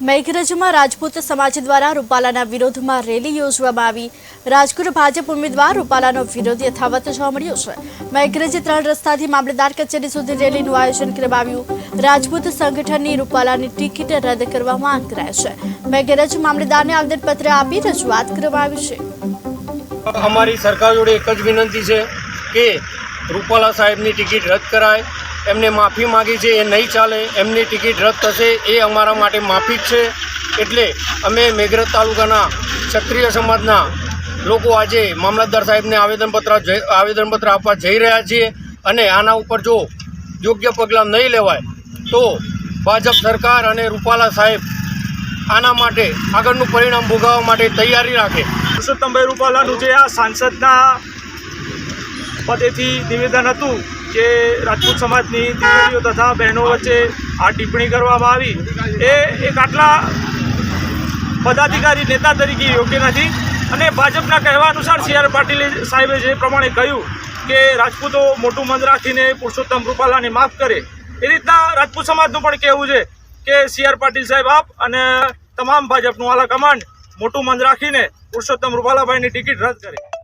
મેઘરજમાં રાજપૂત સમાજ દ્વારા રૂપાલાના વિરોધમાં રેલી યોજવામાં આવી. રાજકોટ ભાજપ ઉમેદવાર રૂપાલાનો વિરોધ યથાવત જોવા મળ્યો છે. મેઘરજ ત્રણ રસ્તાથી મામલેદાર કચેરી સુધી રેલીનું આયોજન કરવામાં આવ્યું. રાજપૂત સંગઠનની રૂપાલાની ટિકિટ રદ કરવા માંગ કરાય છે. મેઘરજ મામલેદારને આવેદનપત્ર આપી રજૂઆત કરવામાં આવી છે. અમારી સરકાર જોડે એક જ વિનંતી છે. કે રૂપાલા સાહેબની ટિકિટ રદ કરાય. એમને માફી માગી છે, એ નહીં ચાલે. એમની ટિકિટ રદ થશે, એ અમારા માટે માફી છે. એટલે અમે મેઘરજ તાલુકાના ક્ષત્રિય સમાજના લોકો આજે મામલતદાર સાહેબને આવેદનપત્ર આવેદનપત્ર આપવા જઈ રહ્યા છીએ. અને આના ઉપર જો યોગ્ય પગલાં નહીં લેવાય, તો ભાજપ સરકાર અને રૂપાલા સાહેબ આના માટે આગળનું પરિણામ ભોગાવવા માટે તૈયારી રાખે. પુરુષોત્તમભાઈ રૂપાલાનું જે આ સાંસદના પદેથી નિવેદન હતું કે રાજપૂત સમાજની દીકરીઓ તથા બહેનો વચ્ચે આ ટિપ્પણી કરવામાં આવી. એ એક આટલા પદાધિકારી નેતા તરીકે યોગ્ય નથી અને ભાજપના કહેવા અનુસાર સી આર પાટીલ સાહેબે જે પ્રમાણે કહ્યું કે રાજપૂતો મોટું મન રાખીને પુરુષોત્તમ રૂપાલાને માફ કરે, એ રીતના રાજપૂત સમાજનું પણ કહેવું છે કે સી આર પાટીલ સાહેબ આપ અને તમામ ભાજપનું આલા કમાન્ડ મોટું મન રાખીને પુરુષોત્તમ રૂપાલાભાઈની ટિકિટ રદ કરે.